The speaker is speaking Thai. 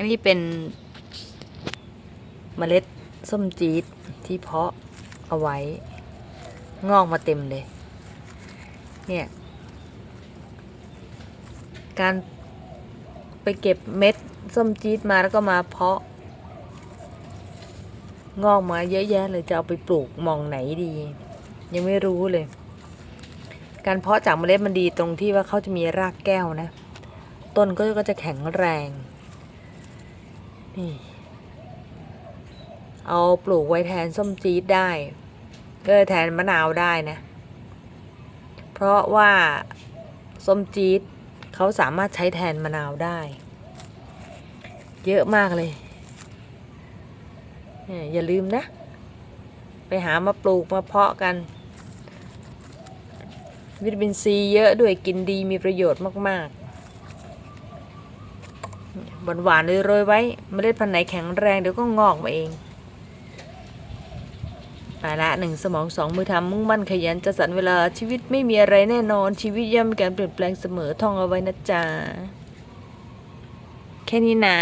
อันนี้เป็นเมล็ดส้มจี๊ดที่เพาะเอาไว้ งอกมาเต็มเลย เนี่ย การไปเก็บเม็ดส้มจี๊ดมาแล้วก็มาเพาะ งอกมาเยอะแยะเลยจะเอาไปปลูกมองไหนดี ยังไม่รู้เลย การเพาะจากเมล็ดมันดีตรงที่ว่าเขาจะมีรากแก้วนะ ต้นก็จะแข็งแรง นี่เอาปลูกไว้แทนส้มจี๊ดได้ก็แทนมะนาวได้นะ เพราะว่าส้มจี๊ดเขาสามารถใช้แทนมะนาวได้ เยอะมากเลยเนี่ยอย่าลืมนะ ไปหามาปลูกมาเพาะกัน วิตามินซีเยอะด้วยกินดีมีประโยชน์มาก ๆหวานๆเลยโรยไว้เมล็ดพันธุ์ไหนแข็งแรงเดี๋ยวก็งอกมาเองไปละหนึ่งสมองสองมือทำมุ่งมั่นขยันจะสรรเวลาชีวิตไม่มีอะไรแน่นอน ชีวิตย่อมมีการเปลี่ยนแปลงเสมอท่องเอาไว้นะจ๊ะแค่นี้นะ